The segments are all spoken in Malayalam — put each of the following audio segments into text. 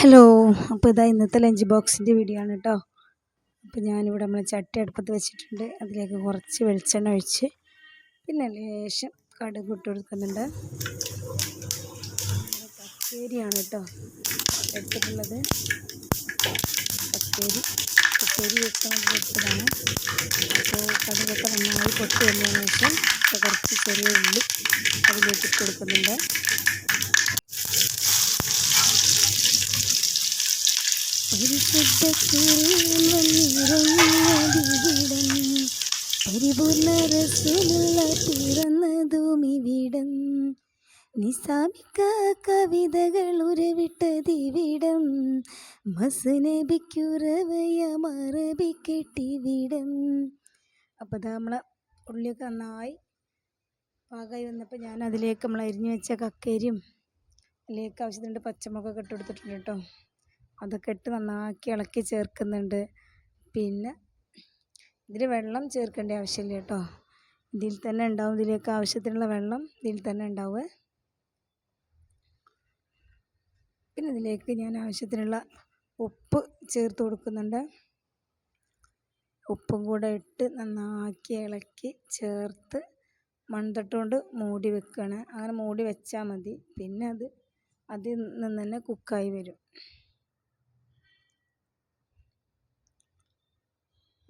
ഹലോ അപ്പോൾ ഇതാ ഇന്നത്തെ ലഞ്ച് ബോക്സിന്റെ വീഡിയോ ആണ് കേട്ടോ അപ്പോൾ ഞാനിവിടെ നമ്മൾ ചട്ടി അടുപ്പത്ത് വെച്ചിട്ടുണ്ട്. അതിലേക്ക് കുറച്ച് വെളിച്ചെണ്ണ ഒഴിച്ച് പിന്നെ ലേശം കടുക് ഇട്ട് കൊടുക്കുന്നുണ്ട്. പച്ചേരിയാണ് കേട്ടോ എടുത്തിട്ടുള്ളത്. പച്ചേരി പച്ചേരി വെക്കാൻ അപ്പോൾ കടുകൊക്കെ നന്നായി പൊട്ടി വന്നതിന് ശേഷം കുറച്ച് ചെറിയ ഉള്ളി അതിലേക്ക് ഇട്ട് കൊടുക്കുന്നുണ്ട്. പരിപൂർണ രസമുള്ള പിറന്നതും ഇവിടം. നിസാമിക്ക കവിതകൾ ഉരവിട്ടതിവിടം മസനബിക്കുറവയ മറബിക്കെട്ടിവിടം അപ്പോൾ ഇതാ നമ്മളെ ഉള്ളിയൊക്കെ നന്നായി പാകമായി വന്നപ്പോൾ ഞാൻ അതിലേക്ക് നമ്മൾ അരിഞ്ഞു വെച്ച കക്കരിയും അതിലേക്ക് ആവശ്യത്തിനുണ്ട് പച്ചമുളകൊക്കെ ഇട്ട് കൊടുത്തിട്ടുണ്ട് കേട്ടോ. അതൊക്കെ ഇട്ട് നന്നാക്കി ഇളക്കി ചേർക്കുന്നുണ്ട്. പിന്നെ ഇതിൽ വെള്ളം ചേർക്കേണ്ട ആവശ്യമില്ല കേട്ടോ. ഇതിൽ തന്നെ ഉണ്ടാവും. ഇതിലേക്ക് ആവശ്യത്തിനുള്ള വെള്ളം ഇതിൽ തന്നെ ഉണ്ടാവുക പിന്നെ ഇതിലേക്ക് ഞാൻ ആവശ്യത്തിനുള്ള ഉപ്പ് ചേർത്ത് കൊടുക്കുന്നുണ്ട്. ഉപ്പും കൂടെ ഇട്ട് നന്നാക്കി ഇളക്കി ചേർത്ത് മൺതട്ടുകൊണ്ട് മൂടി വെക്കുകയാണ് അങ്ങനെ മൂടി വെച്ചാൽ മതി. പിന്നെ അത് അതിൽ നിന്ന് തന്നെ കുക്കായി വരും.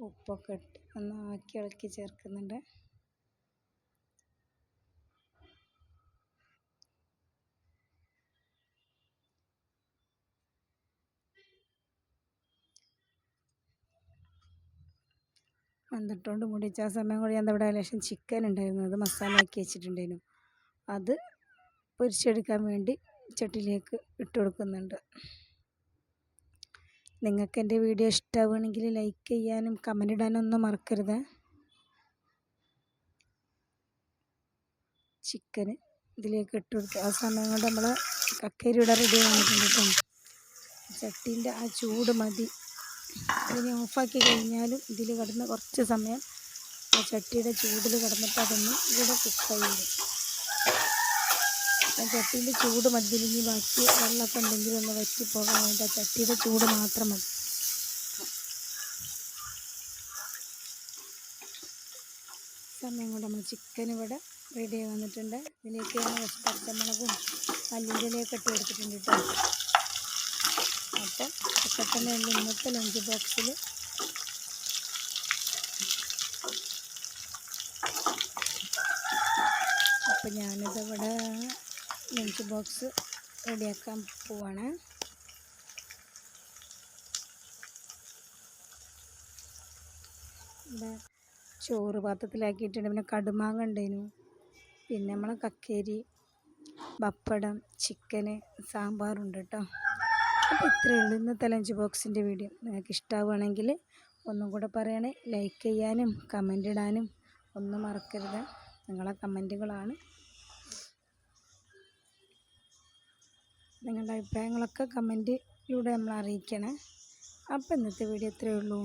ഉപ്പൊക്കെ ഇട്ട് ആക്കി ഇളക്കി ചേർക്കുന്നുണ്ട്. വന്നിട്ടുകൊണ്ട് മുടിച്ച ആ സമയം കൂടി ഞാൻ ഇവിടെ ലേശം ചിക്കൻ ഉണ്ടായിരുന്നു. അത് മസാല ആക്കി വെച്ചിട്ടുണ്ടായിരുന്നു. അത് പൊരിച്ചെടുക്കാൻ വേണ്ടി ചട്ടിയിലേക്ക് ഇട്ട് കൊടുക്കുന്നുണ്ട്. നിങ്ങൾക്ക് എന്റെ വീഡിയോ ഇഷ്ടമാവുകയാണെങ്കിൽ ലൈക്ക് ചെയ്യാനും കമന്റ് ഇടാനും ഒന്നും മറക്കരുത്. ചിക്കന് ഇതിലേക്ക് ഇട്ട് കൊടുക്കുക. ആ സമയം കൊണ്ട് നമ്മൾ കക്കരി ഇവിടെ റെഡി ആയിട്ടുണ്ട് ചട്ടീന്റെ ആ ചൂട് മതി. അതിനെ ഓഫാക്കി കഴിഞ്ഞാലും ഇതിൽ കിടന്ന് കുറച്ച് സമയം ആ ചട്ടിയുടെ ചൂടിൽ കിടന്നിട്ട് അതൊന്ന് ഇവിടെ കുക്കായി വരും ചട്ടീന്റെ ചൂട് മതി. ഇനി ബാക്കി വെള്ളമൊക്കെ ഉണ്ടെങ്കിൽ ഒന്ന് വറ്റിപ്പോകാൻ വേണ്ടി ചട്ടിയുടെ ചൂട് മാത്രം മതി. സമയം കൊണ്ട് നമ്മൾ ചിക്കൻ ഇവിടെ റെഡി ആയി വന്നിട്ടുണ്ട്. ഇതിലേക്ക് ഞാൻ പച്ചമുളകും മല്ലിന്റെ ഇലയൊക്കെ ഇട്ട് കൊടുത്തിട്ടുണ്ട് കേട്ടോ. അപ്പം ഒക്കെ തന്നെ ഇന്നത്തെ ലഞ്ച് ബോക്സിൽ അപ്പം ഞാനിതിവിടെ ലഞ്ച് ബോക്സ് റെഡിയാക്കാൻ പോവാണ്. ചോറ് പാത്രത്തിലാക്കിയിട്ടുണ്ട്. പിന്നെ കടുമാങ്ങ ഉണ്ടായിരുന്നു പിന്നെ നമ്മളെ കക്കേരി പപ്പടം ചിക്കന് സാമ്പാറുണ്ട് കേട്ടോ. അപ്പോൾ ഇത്രയേ ഉള്ളൂ ഇന്നത്തെ ലഞ്ച് ബോക്സിന്റെ വീഡിയോ. നിങ്ങൾക്ക് ഇഷ്ടമാവുകയാണെങ്കിൽ ഒന്നും കൂടെ പറയണേ. ലൈക്ക് ചെയ്യാനും കമന്റ് ഇടാനും ഒന്നും മറക്കരുത്. നിങ്ങളെ കമന്റുകളാണ് നിങ്ങളുടെ അഭിപ്രായങ്ങളൊക്കെ കമന്റിലൂടെ നമ്മളെ അറിയിക്കണേ അപ്പോൾ ഇന്നത്തെ വീഡിയോ ഇത്രയേ ഉള്ളൂ.